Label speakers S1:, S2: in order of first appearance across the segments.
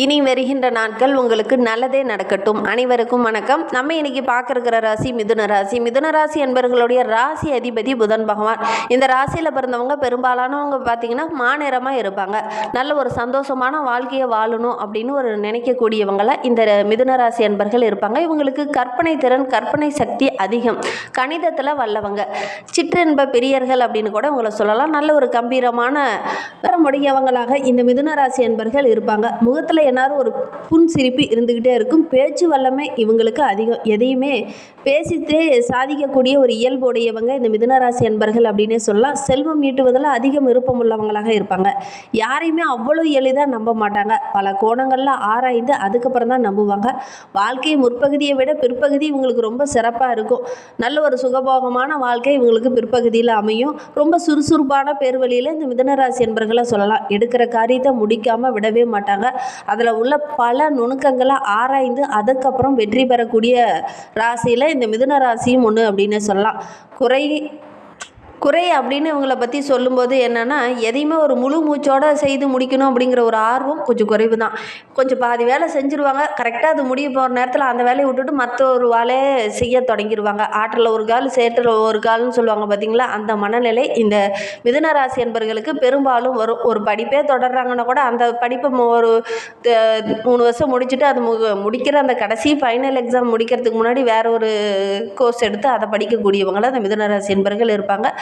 S1: இனி வருகின்ற நாட்கள் உங்களுக்கு நல்லதே நடக்கட்டும். அனைவருக்கும் வணக்கம். நம்ம இன்னைக்கு பார்க்கறக்கிற ராசி மிதுன ராசி. மிதுன ராசி என்பவர்களுடைய ராசி அதிபதி புதன் பகவான். இந்த ராசியில் பிறந்தவங்க பெரும்பாலானவங்க பார்த்தீங்கன்னா மாநிறமாக இருப்பாங்க. நல்ல ஒரு சந்தோஷமான வாழ்க்கையை வாழணும் அப்படின்னு ஒரு நினைக்கக்கூடியவங்களை இந்த மிதுன ராசி என்பர்கள் இருப்பாங்க. இவங்களுக்கு கற்பனை திறன் கற்பனை சக்தி அதிகம். கணிதத்தில் வல்லவங்க. சிற்றென்ப பெரியர்கள் அப்படின்னு கூட உங்களை சொல்லலாம். நல்ல ஒரு கம்பீரமான முடியவங்களாக இந்த மிதுன ராசி என்பர்கள் இருப்பாங்க. முகத்தில் எல்லாரும் ஒரு புன் சிரிப்பு இருந்துக்கிட்டே இருக்கும். பேச்சு வல்லமை இவங்களுக்கு அதிகம். எதையுமே பேசித்தே சாதிக்கக்கூடிய ஒரு இயல்புடையவங்க இந்த மிதனராசி அன்பர்கள் என்பர்கள் அப்படின்னே சொல்லலாம். செல்வம் ஈட்டுவதில் அதிகம் விருப்பம் உள்ளவங்களாக இருப்பாங்க. யாரையுமே அவ்வளோ எளிதாக நம்ப மாட்டாங்க. பல கோணங்களில் ஆராய்ந்து அதுக்கப்புறம் தான் நம்புவாங்க. வாழ்க்கை முற்பகுதியை விட பிற்பகுதி இவங்களுக்கு ரொம்ப சிறப்பாக இருக்கும். நல்ல ஒரு சுகபோகமான வாழ்க்கை இவங்களுக்கு பிற்பகுதியில் அமையும். ரொம்ப சுறுசுறுப்பான பேர் வழியில் இந்த மிதனராசி என்பர்களை சொல்லலாம். எடுக்கிற காரியத்தை முடிக்காமல் விடவே மாட்டாங்க. அதில் உள்ள பல நுணுக்கங்களை ஆராய்ந்து அதுக்கப்புறம் வெற்றி பெறக்கூடிய ராசியில் இந்த மிதுன ராசியும் ஒன்று அப்படின்னு சொல்லலாம். குறை குறை அப்படின்னு இவங்களை பற்றி சொல்லும்போது என்னென்னா எதையுமே ஒரு முழு மூச்சோட செய்து முடிக்கணும் அப்படிங்கிற ஒரு ஆர்வம் கொஞ்சம் குறைவு தான் கொஞ்சம் பாதி வேலை செஞ்சுருவாங்க. கரெக்டாக அது முடிய போகிற நேரத்தில் அந்த வேலையை விட்டுட்டு மற்ற ஒரு வேலையை செய்ய தொடங்கிடுவாங்க ஆற்றில் ஒரு கால் சேற்றில் ஒரு கால்னு சொல்லுவாங்க பார்த்தீங்களா அந்த மனநிலை இந்த மிதுன ராசி என்பர்களுக்கு பெரும்பாலும் வரும். ஒரு படிப்பே தொடர்றாங்கன்னா கூட அந்த படிப்பை ஒரு த- மூணு வருஷம் முடிச்சுட்டு அது மு முடிக்கிற அந்த கடைசி ஃபைனல் எக்ஸாம் முடிக்கிறதுக்கு முன்னாடி வேற ஒரு கோர்ஸ் எடுத்து அதை படிக்கக்கூடியவங்களாக அந்த மிதுன ராசி என்பர்கள் இருப்பாங்க.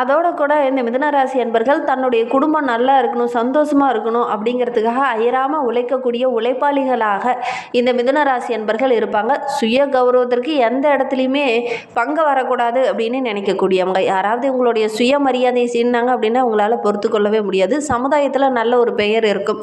S1: அதோட கூட இந்த மிதுனராசி அன்பர்கள் தன்னுடைய குடும்பம் நல்லா இருக்கணும் சந்தோஷமாக இருக்கணும் அப்படிங்கிறதுக்காக அயராமல் உழைக்கக்கூடிய உழைப்பாளிகளாக இந்த மிதுனராசி அன்பர்கள் இருப்பாங்க. சுய கௌரவத்திற்கு எந்த இடத்துலையுமே பங்கு வரக்கூடாது அப்படின்னு நினைக்கக்கூடியவங்க. யாராவது உங்களுடைய சுயமரியாதையை சீனாங்க அப்படின்னா உங்களால் பொறுத்து கொள்ளவே முடியாது. சமுதாயத்தில் நல்ல ஒரு பெயர் இருக்கும்.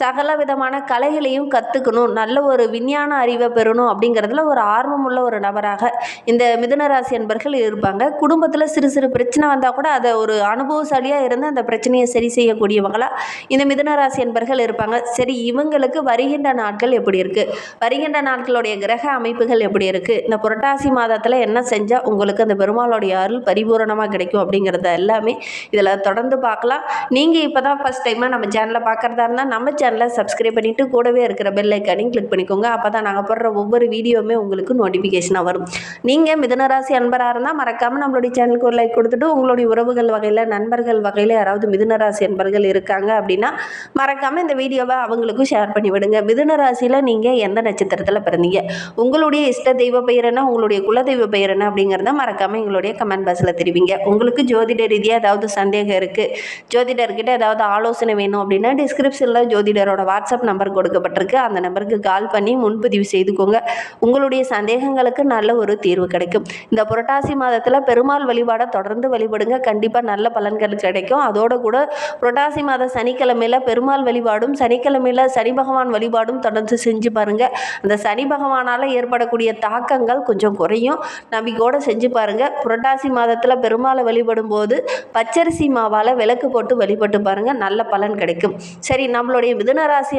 S1: சகல விதமான கலைகளையும் கற்றுக்கணும் நல்ல ஒரு விஞ்ஞான அறிவை பெறணும் அப்படிங்கிறதுல ஒரு ஆர்வமுள்ள ஒரு நபராக இந்த மிதுனராசி அன்பர்கள் இருப்பாங்க. குடும்பத்தில் சிறு சிறு பிரச்சனை வந்தால் கூட அதை ஒரு அனுபவசாலியாக இருந்து அந்த பிரச்சனையை சரி செய்யக்கூடியவங்களாக இந்த மிதனராசி என்பர்கள் இருப்பாங்க. சரி இவங்களுக்கு வருகின்ற நாட்கள் எப்படி இருக்குது வருகின்ற நாட்களுடைய கிரக அமைப்புகள் எப்படி இருக்குது இந்த புரட்டாசி மாதத்தில் என்ன செஞ்சால் உங்களுக்கு அந்த பெருமாளுடைய அருள் பரிபூரணமாக கிடைக்கும் அப்படிங்கிறத எல்லாமே இதில் தொடர்ந்து பார்க்கலாம். நீங்கள் இப்போ தான் ஃபஸ்ட் டைமாக நம்ம சேனலை பார்க்குறதா இருந்தால் நம்ம சேனலை சப்ஸ்கிரைப் பண்ணிவிட்டு கூடவே இருக்கிற பெல் ஐக்கானையும் கிளிக் பண்ணிக்கோங்க. அப்போ தான் நாங்கள் போடுற ஒவ்வொரு வீடியோவுமே உங்களுக்கு நோட்டிஃபிகேஷனாக வரும். நீங்கள் மிதனராசி அன்பராக இருந்தால் மறக்காமல் நம்மளுடைய சேனலுக்கு ஒரு லைக் கொடுத்துட்டு உங்களுடைய உறவுகள் வகையில் நண்பர்கள் வகையில் யாராவது மிதுனராசி என்பர்கள் இருக்காங்க அப்படின்னா மறக்காமல் இந்த வீடியோவை அவங்களுக்கும் ஷேர் பண்ணி விடுங்க. மிதுனராசியில் நீங்கள் எந்த நட்சத்திரத்தில் பிறந்தீங்க? உங்களுடைய இஷ்ட தெய்வ பெயர் என்ன? உங்களுடைய குலதெய்வ பெயர் என்ன? அப்படிங்கிறத மறக்காமல் எங்களுடைய கமெண்ட் பாக்ஸில் தெரிவிங்க. உங்களுக்கு ஜோதிட ரீதியாக ஏதாவது சந்தேகம் இருக்குது ஜோதிடர்கிட்ட ஏதாவது ஆலோசனை வேணும் அப்படின்னா டிஸ்கிரிப்ஷனில் ஜோதிடரோட வாட்ஸ்அப் நம்பர் கொடுக்கப்பட்டிருக்கு. அந்த நம்பருக்கு கால் பண்ணி முன்பதிவு செய்துக்கோங்க. உங்களுடைய சந்தேகங்களுக்கு நல்ல ஒரு தீர்வு கிடைக்கும். இந்த புரட்டாசி மாதத்தில் பெருமாள் வழிபாடை தொடர்ந்து வழிபடுங்க கண்டிப்பாக நல்ல பலன்கள் கிடைக்கும். அதோடு கூட புரட்டாசி மாத சனிக்கிழமையில் பெருமாள் வழிபாடும் சனிக்கிழமையில் சனி பகவான் வழிபாடும் தொடர்ந்து செஞ்சு பாருங்கள் அந்த சனி பகவானால் ஏற்படக்கூடிய தாக்கங்கள் கொஞ்சம் குறையும். நம்பிக்கையோடு செஞ்சு பாருங்கள் புரட்டாசி மாதத்தில் பெருமாளை வழிபடும் போது பச்சரிசி மாவால் விளக்கு போட்டு வழிபட்டு பாருங்கள் நல்ல பலன் கிடைக்கும். சரி நம்மளுடைய மிதுன ராசி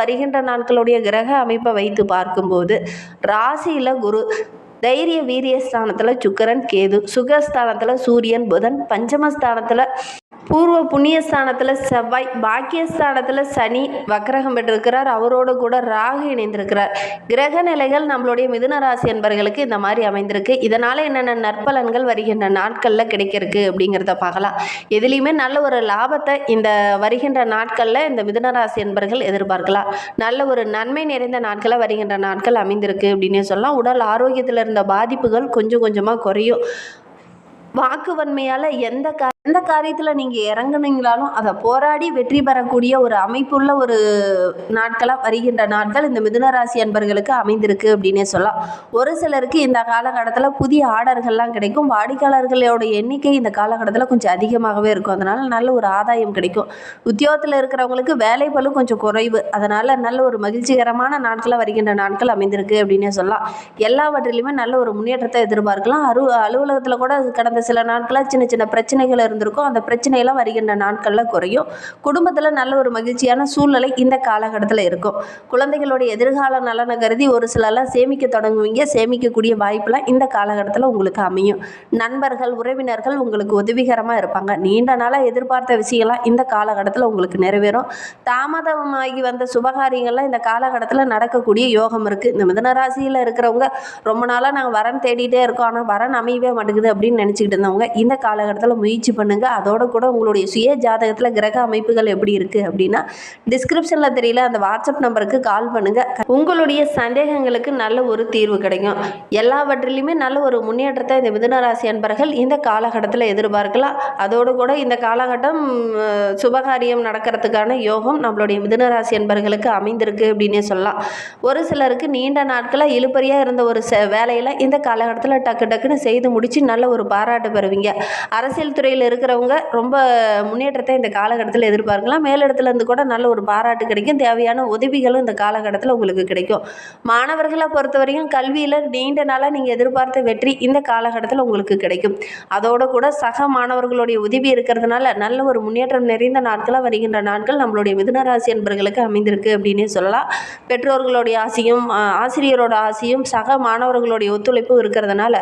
S1: வருகின்ற நாட்களுடைய கிரக அமைப்பை வைத்து பார்க்கும்போது ராசியில் குரு தைரிய வீரிய ஸ்தானத்தில் சுக்கிரன் கேது சுகஸ்தானத்தில் சூரியன் புதன் பஞ்சமஸ்தானத்தில் பூர்வ புண்ணியஸ்தானத்தில் செவ்வாய் பாக்கியஸ்தானத்தில் சனி வக்கரகம் பெற்றிருக்கிறார். அவரோடு கூட ராகு இணைந்திருக்கிறார். கிரக நிலைகள் நம்மளுடைய மிதுன ராசி என்பர்களுக்கு இந்த மாதிரி அமைந்திருக்கு. இதனால் என்னென்ன நற்பலன்கள் வருகின்ற நாட்களில் கிடைக்கிறதுக்கு அப்படிங்கிறத பார்க்கலாம். எதுலேயுமே நல்ல ஒரு லாபத்தை இந்த வருகின்ற நாட்களில் இந்த மிதுன ராசி என்பர்கள் எதிர்பார்க்கலாம். நல்ல ஒரு நன்மை நிறைந்த நாட்களை வருகின்ற நாட்கள் அமைந்திருக்கு அப்படின்னே சொல்லலாம். உடல் ஆரோக்கியத்தில் இருந்த பாதிப்புகள் கொஞ்சம் கொஞ்சமாக குறையும். வாக்குவன்மையால் எந்த கா எந்த காரியத்தில் நீங்கள் இறங்குனீங்களாலும் அதை போராடி வெற்றி பெறக்கூடிய ஒரு அமைப்புள்ள ஒரு நாட்களாக வருகின்ற நாட்கள் இந்த மிதுனராசி அன்பர்களுக்கு அமைந்திருக்கு அப்படின்னே சொல்லலாம். ஒரு சிலருக்கு இந்த காலகட்டத்தில் புதிய ஆர்டர்கள்லாம் கிடைக்கும். வாடிக்கையாளர்களோட எண்ணிக்கை இந்த காலகட்டத்தில் கொஞ்சம் அதிகமாகவே இருக்கும். அதனால் நல்ல ஒரு ஆதாயம் கிடைக்கும். உத்தியோகத்தில் இருக்கிறவங்களுக்கு வேலை பளு கொஞ்சம் குறைவு. அதனால் நல்ல ஒரு மகிழ்ச்சிகரமான நாட்களாக வருகின்ற நாட்கள் அமைந்திருக்கு அப்படின்னே சொல்லலாம். எல்லாவற்றிலையுமே நல்ல ஒரு முன்னேற்றத்தை எதிர்பார்க்கலாம். அரு அலுவலகத்தில் கூட கடந்த சில நாட்களாக சின்ன சின்ன பிரச்சனைகள் இருந்திருக்கும். அந்த பிரச்சனையெல்லாம் வருகின்ற நாட்களில் குறையும். குடும்பத்தில் நல்ல ஒரு மகிழ்ச்சியான சூழ்நிலை இந்த காலகட்டத்தில் இருக்கும். குழந்தைகளுடைய எதிர்கால நலனை கருதி ஒரு சிலர்லாம் சேமிக்க தொடங்குவீங்க. சேமிக்கக்கூடிய வாய்ப்பெலாம் இந்த காலகட்டத்தில் உங்களுக்கு அமையும். நண்பர்கள் உறவினர்கள் உங்களுக்கு உதவிகரமாக இருப்பாங்க. நீண்ட நாளாக எதிர்பார்த்த விஷயம்லாம் இந்த காலகட்டத்தில் உங்களுக்கு நிறைவேறும். தாமதமாகி வந்த சுபகாரியங்கள்லாம் இந்த காலகட்டத்தில் நடக்கக்கூடிய யோகம் இருக்குது இந்த மிதன ராசியில் இருக்கிறவங்க ரொம்ப நாளாக நாங்கள் வரன் தேடிட்டே இருக்கோம். ஆனால் வரன் அமையவே மாட்டேங்குது அப்படின்னு நினச்சிக்கிட்டு இருந்தவங்க இந்த காலகட்டத்தில் முயற்சி பண்ணுங்கள் அதோட கூட உங்களுடைய சுய ஜாதகத்தில் கிரக அமைப்புகள் எப்படி இருக்குது அப்படின்னா டிஸ்கிரிப்ஷனில் தெரியல அந்த வாட்ஸ்அப் நம்பருக்கு கால் பண்ணுங்கள் உங்களுடைய சந்தேகங்களுக்கு நல்ல ஒரு தீர்வு கிடைக்கும். எல்லாவற்றிலையுமே நல்ல ஒரு முன்னேற்றத்தை இந்த மிதுனராசி அன்பர்கள் இந்த காலகட்டத்தில் எதிர்பார்க்கலாம். அதோடு கூட இந்த காலகட்டம் சுபகாரியம் நடக்கிறதுக்கான யோகம் நம்மளுடைய மிதுனராசி அன்பர்களுக்கு அமைந்திருக்கு அப்படின்னே சொல்லலாம். ஒரு சிலருக்கு நீண்ட நாட்களாக இழுப்பறியாக இருந்த ஒரு செ வேலையில் இந்த காலகட்டத்தில் டக்கு டக்குன்னு செய்து முடித்து நல்ல ஒரு பாராட்டு பெறுவீங்க. அரசியல் துறையில் இருக்கிறவங்க ரொம்ப முன்னேற்றத்தை இந்த காலகட்டத்தில் எதிர்பார்க்கலாம். மேலிடத்துலேருந்து கூட நல்ல ஒரு பாராட்டு கிடைக்கும். தேவையான உதவிகளும் இந்த காலகட்டத்தில் உங்களுக்கு கிடைக்கும். மாணவர்களை பொறுத்தவரையும் கல்வியில் நீண்ட நாளாக நீங்கள் எதிர்பார்த்த வெற்றி இந்த காலகட்டத்தில் உங்களுக்கு கிடைக்கும். அதோடு கூட சக மாணவர்களுடைய உதவி இருக்கிறதுனால நல்ல ஒரு முன்னேற்றம் நிறைந்த நாட்களாக வருகின்ற நாட்கள் நம்மளுடைய மிதுனராசி என்பர்களுக்கு அமைந்திருக்கு அப்படின்னே சொல்லலாம். பெற்றோர்களுடைய ஆசையும் ஆசிரியரோட ஆசையும் சக மாணவர்களுடைய ஒத்துழைப்பும் இருக்கிறதுனால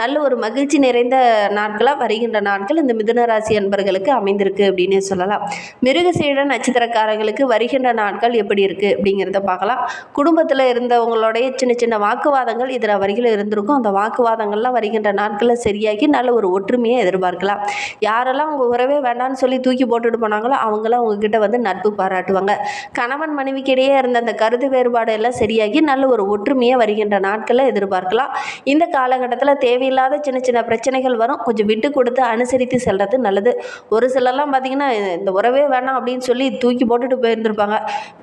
S1: நல்ல ஒரு மகிழ்ச்சி நிறைந்த நாட்களாக வருகின்ற நாட்கள் இந்த மிதுன ராசி அன்பர்களுக்கு அமைந்திருக்கு அப்படின்னே சொல்லலாம். மிருகசீட நட்சத்திரக்காரர்களுக்கு வருகின்ற நாட்கள் எப்படி இருக்குது அப்படிங்கிறத பார்க்கலாம். குடும்பத்தில் இருந்தவங்களுடைய சின்ன சின்ன வாக்குவாதங்கள் இதில் வரையில் இருந்திருக்கும். அந்த வாக்குவாதங்கள்லாம் வருகின்ற நாட்களில் சரியாகி நல்ல ஒரு ஒற்றுமையை எதிர்பார்க்கலாம். யாரெல்லாம் உங்கள் உறவே வேண்டாம்னு சொல்லி தூக்கி போட்டுட்டு போனாங்களோ அவங்களாம் உங்ககிட்ட வந்து நட்பு பாராட்டுவாங்க. கணவன் மனைவிக்கிடையே இருந்த அந்த கருத்து வேறுபாடு எல்லாம் சரியாகி நல்ல ஒரு ஒற்றுமையை வருகின்ற நாட்களில் எதிர்பார்க்கலாம். இந்த காலகட்டத்தில் தேவையில்லாத சின்ன சின்ன பிரச்சனைகள் வரும். கொஞ்சம் விட்டு கொடுத்து அனுசரித்து செல்வது நல்லது. ஒரு சிலர்லாம் பார்த்தீங்கன்னா இந்த உறவே வேணாம் அப்படின்னு சொல்லி தூக்கி போட்டுட்டு போயிருந்துருப்பாங்க.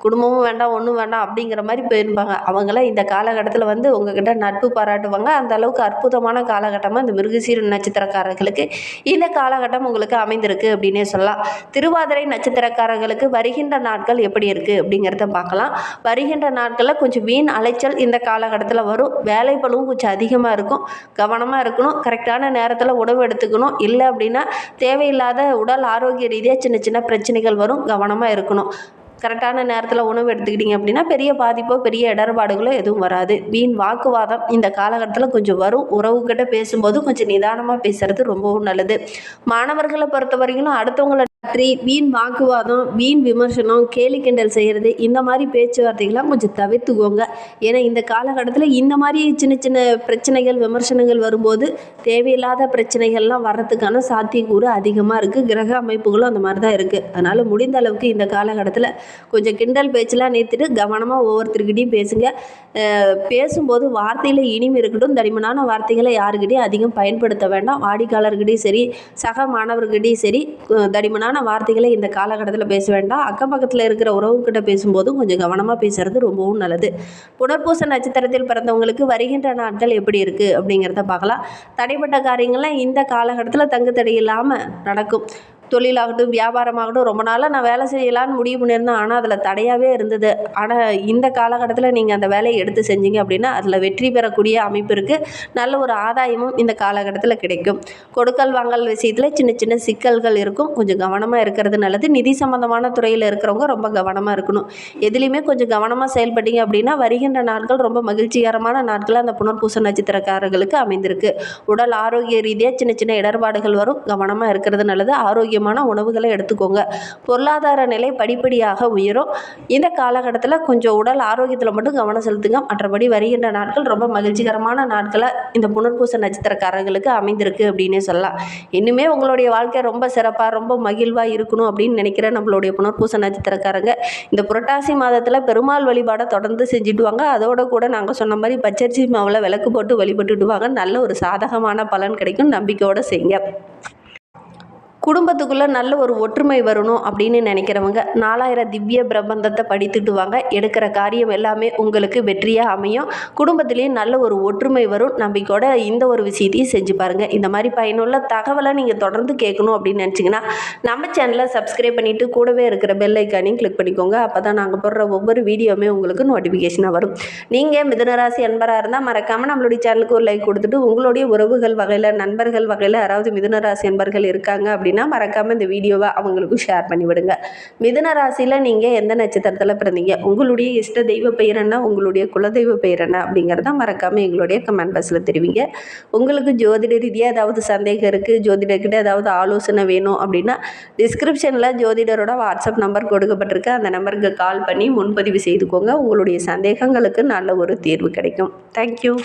S1: குடும்பமும் வேண்டாம் ஒன்றும் வேண்டாம் அப்படிங்கிற மாதிரி போயிருப்பாங்க. அவங்களாம் இந்த காலகட்டத்தில் வந்து உங்ககிட்ட நட்பு பாராட்டுவாங்க. அந்த அளவுக்கு அற்புதமான காலகட்டமாக இந்த மிருகசீர நட்சத்திரக்காரர்களுக்கு இந்த காலகட்டம் உங்களுக்கு அமைந்திருக்கு அப்படின்னே சொல்லலாம். திருவாதிரை நட்சத்திரக்காரர்களுக்கு வருகின்ற நாட்கள் எப்படி இருக்குது அப்படிங்கிறத பார்க்கலாம். வருகின்ற நாட்களில் கொஞ்சம் வீண் அலைச்சல் இந்த காலகட்டத்தில் வரும். வேலை கொஞ்சம் அதிகமாக இருக்கும். கவனமாக இருக்கணும். கரெக்டான நேரத்தில் உணவு எடுத்துக்கணும். இல்லை அப்படின்னா தேவையில்லாத உடல் ஆரோக்கிய ரீதியாக சின்ன சின்ன பிரச்சனைகள் வரும். கவனமாக இருக்கணும். கரெக்டான நேரத்தில் உணவு எடுத்துக்கிட்டிங்க அப்படின்னா பெரிய பாதிப்போ பெரிய இடர்பாடுகளோ எதுவும் வராது. வீண் வாக்குவாதம் இந்த காலகட்டத்தில் கொஞ்சம் வரும். உறவுகிட்ட பேசும்போது கொஞ்சம் நிதானமாக பேசுறது ரொம்பவும் நல்லது. மாணவர்களை பொறுத்த வரைக்கும் அடுத்தவங்களை ராத்திரி வீண் வாக்குவாதம் வீண் விமர்சனம் கேலி கிண்டல் செய்கிறது இந்த மாதிரி பேச்சுவார்த்தைகள்லாம் கொஞ்சம் தவிர்த்துக்கோங்க. ஏன்னா இந்த காலகட்டத்தில் இந்த மாதிரி சின்ன சின்ன பிரச்சனைகள் விமர்சனங்கள் வரும்போது தேவையில்லாத பிரச்சனைகள்லாம் வர்றதுக்கான சாத்தியக்கூறு அதிகமாக இருக்குது கிரக அமைப்புகளும் அந்த மாதிரி தான் இருக்குது அதனால் முடிந்த அளவுக்கு இந்த காலகட்டத்தில் கொஞ்சம் கிண்டல் பேச்செலாம் நிறுத்திட்டு கவனமாக ஒவ்வொருத்தருக்கிட்டையும் பேசுங்க. பேசும்போது வார்த்தையில் இனிமே இருக்கட்டும் தடிமனான வார்த்தைகளை யாருக்கிட்டையும் அதிகம் பயன்படுத்த வேண்டாம். வாடிக்கையாளர்கிட்டையும் சரி சக மாணவர்கிட்டையும் சரி தனிமனான தடிமனான வார்த்தைகளை இந்த காலகட்டத்தில் பேச வேண்டாம். அக்கம் பக்கத்தில் இருக்கிற உறவுக்கிட்ட பேசும்போதும் கொஞ்சம் கவனமாக பேசுறது ரொம்பவும் நல்லது. புனர்பூச நட்சத்திரத்தில் பிறந்தவங்களுக்கு வருகின்ற நாட்கள் எப்படி இருக்குது அப்படிங்கிறத பார்க்கலாம். தடைப்பட்ட காரியங்கள்லாம் இந்த காலகட்டத்தில் தங்கு தடை இல்லாமல் நடக்கும். தொழிலாகட்டும் வியாபாரமாகட்டும் ரொம்ப நாளாக நான் வேலை செய்யலான்னு முடிவு பண்ணியிருந்தேன். ஆனால் அதில் தடையாகவே இருந்தது. ஆனால் இந்த காலகட்டத்தில் நீங்கள் அந்த வேலையை எடுத்து செஞ்சீங்க அப்படின்னா அதில் வெற்றி பெறக்கூடிய அமைப்பு இருக்குது நல்ல ஒரு ஆதாயமும் இந்த காலகட்டத்தில் கிடைக்கும். கொடுக்கல் வாங்கல் விஷயத்தில் சின்ன சின்ன சிக்கல்கள் இருக்கும். கொஞ்சம் கவனமாக இருக்கிறது நல்லது. நிதி சம்பந்தமான துறையில் இருக்கிறவங்க ரொம்ப கவனமாக இருக்கணும். எதுலேயுமே கொஞ்சம் கவனமாக செயல்பட்டீங்க அப்படின்னா வருகின்ற நாட்கள் ரொம்ப மகிழ்ச்சிகரமான நாட்கள் அந்த புனர்பூச நட்சத்திரக்காரர்களுக்கு அமைந்திருக்கு. உடல் ஆரோக்கிய ரீதியாக சின்ன சின்ன இடர்பாடுகள் வரும். கவனமாக இருக்கிறது நல்லது. ஆரோக்கியம் ஆரோக்கியமான உணவுகளை எடுத்துக்கோங்க. பொருளாதார நிலை படிப்படியாக உயரும். இந்த காலகட்டத்தில் கொஞ்சம் உடல் ஆரோக்கியத்தில் மட்டும் கவனம் செலுத்துங்க. மற்றபடி வருகின்ற நாட்கள் ரொம்ப மகிழ்ச்சிகரமான நாட்களாக இந்த புனர்பூச நட்சத்திரக்காரர்களுக்கு அமைந்திருக்கு அப்படின்னே சொல்லலாம். இன்னுமே உங்களுடைய வாழ்க்கை ரொம்ப சிறப்பாக ரொம்ப மகிழ்வாக இருக்கணும் அப்படின்னு நினைக்கிற நம்மளுடைய புனர்பூச நட்சத்திரக்காரங்க இந்த புரட்டாசி மாதத்தில் பெருமாள் வழிபாடை தொடர்ந்து செஞ்சுட்டு வாங்க அதோட கூட நாங்கள் சொன்ன மாதிரி பச்சரிசி மாவில் விளக்கு போட்டு வழிபட்டுட்டு வாங்க நல்ல ஒரு சாதகமான பலன் கிடைக்கும். நம்பிக்கையோடு செய்யுங்க குடும்பத்துக்குள்ளே நல்ல ஒரு ஒற்றுமை வரணும் அப்படின்னு நினைக்கிறவங்க நாலாயிரம் திவ்ய பிரபந்தத்தை படித்துட்டு வாங்க எடுக்கிற காரியம் எல்லாமே உங்களுக்கு வெற்றியாக அமையும். குடும்பத்துலேயும் நல்ல ஒரு ஒற்றுமை வரும். நம்பிக்கையோட இந்த ஒரு விஷயத்தையும் செஞ்சு பாருங்கள் இந்த மாதிரி பயனுள்ள தகவலை நீங்கள் தொடர்ந்து கேட்கணும் அப்படின்னு நினச்சிங்கன்னா நம்ம சேனலை சப்ஸ்கிரைப் பண்ணிவிட்டு கூடவே இருக்கிற பெல் ஐக்கானையும் கிளிக் பண்ணிக்கோங்க. அப்போ தான் நாங்கள் போடுற ஒவ்வொரு வீடியோவுமே உங்களுக்கு நோட்டிஃபிகேஷனாக வரும். நீங்கள் மிதனராசி அன்பராக இருந்தால் மறக்காமல் நம்மளுடைய சேனலுக்கு ஒரு லைக் கொடுத்துட்டு உங்களுடைய உறவுகள் வகையில் நண்பர்கள் வகையில் யாராவது மிதுனராசி அன்பர்கள் இருக்காங்க அப்படின்னு அப்படின்னா மறக்காமல் இந்த வீடியோவை அவங்களுக்கும் ஷேர் பண்ணிவிடுங்க. மிதுன ராசியில் நீங்கள் எந்த நட்சத்திரத்தில் பிறந்தீங்க? உங்களுடைய இஷ்ட தெய்வ பெயர் என்ன? உங்களுடைய குலதெய்வ பெயர் என்ன? அப்படிங்கிறத மறக்காமல் எங்களுடைய கமெண்ட் பாக்ஸில் தெரிவிங்க. உங்களுக்கு ஜோதிட ரீதியாக ஏதாவது சந்தேகம் இருக்குது ஜோதிடர்கிட்ட ஏதாவது ஆலோசனை வேணும் அப்படின்னா டிஸ்கிரிப்ஷனில் ஜோதிடரோட வாட்ஸ்அப் நம்பர் கொடுக்கப்பட்டிருக்கு. அந்த நம்பருக்கு கால் பண்ணி முன்பதிவு செய்துக்கோங்க. உங்களுடைய சந்தேகங்களுக்கு நல்ல ஒரு தீர்வு கிடைக்கும். தேங்க்யூ